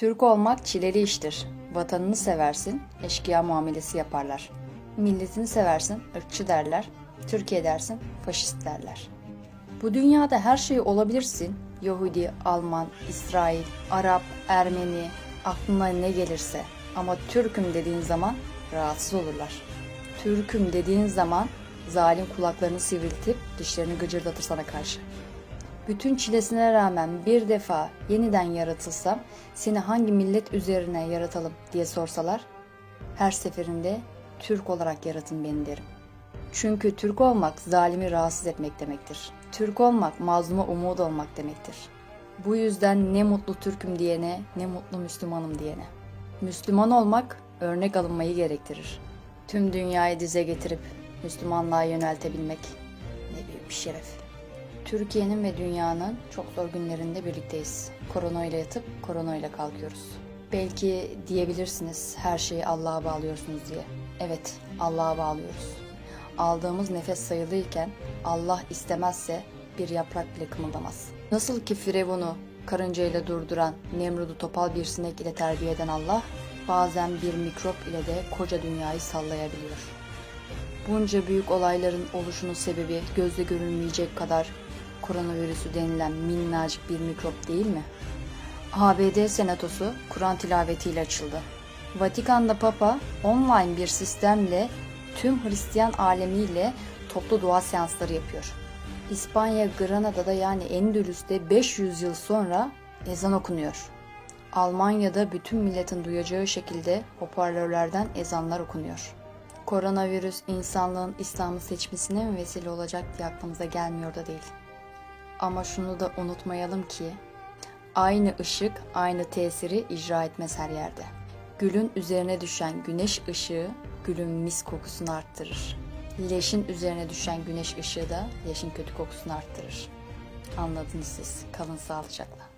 Türk olmak çileli iştir. Vatanını seversin, eşkıya muamelesi yaparlar. Milletini seversin, ırkçı derler. Türkiye dersin, faşist derler. Bu dünyada her şey olabilirsin. Yahudi, Alman, İsrail, Arap, Ermeni, aklına ne gelirse. Ama Türk'üm dediğin zaman rahatsız olurlar. Türk'üm dediğin zaman zalim kulaklarını sivriltip dişlerini gıcırdatır sana karşı. Bütün çilesine rağmen bir defa yeniden yaratılsam seni hangi millet üzerine yaratalım diye sorsalar her seferinde Türk olarak yaratın beni derim. Çünkü Türk olmak zalimi rahatsız etmek demektir. Türk olmak mazluma umut olmak demektir. Bu yüzden ne mutlu Türk'üm diyene ne mutlu Müslümanım diyene. Müslüman olmak örnek alınmayı gerektirir. Tüm dünyayı dize getirip Müslümanlığa yöneltebilmek ne büyük bir şeref. Türkiye'nin ve dünyanın çok zor günlerinde birlikteyiz. Korona ile yatıp korona ile kalkıyoruz. Belki diyebilirsiniz her şeyi Allah'a bağlıyorsunuz diye. Evet, Allah'a bağlıyoruz. Aldığımız nefes sayılıyken Allah istemezse bir yaprak bile kımıldamaz. Nasıl ki Firavun'u karıncayla durduran, Nemrud'u topal bir sinek ile terbiye eden Allah, bazen bir mikrop ile de koca dünyayı sallayabiliyor. Bunca büyük olayların oluşunun sebebi gözle görülmeyecek kadar koronavirüsü denilen minnacık bir mikrop değil mi? ABD Senatosu Kur'an tilavetiyle açıldı. Vatikan'da Papa online bir sistemle tüm Hristiyan alemiyle toplu dua seansları yapıyor. İspanya Granada'da yani Endülüs'te 500 yıl sonra ezan okunuyor. Almanya'da bütün milletin duyacağı şekilde hoparlörlerden ezanlar okunuyor. Koronavirüs insanlığın İslam'ı seçmesine mi vesile olacak diye aklımıza gelmiyor da değil. Ama şunu da unutmayalım ki aynı ışık aynı tesiri icra etmez her yerde. Gülün üzerine düşen güneş ışığı gülün mis kokusunu arttırır. Leşin üzerine düşen güneş ışığı da leşin kötü kokusunu arttırır. Anladınız siz. Kalın sağlıcakla.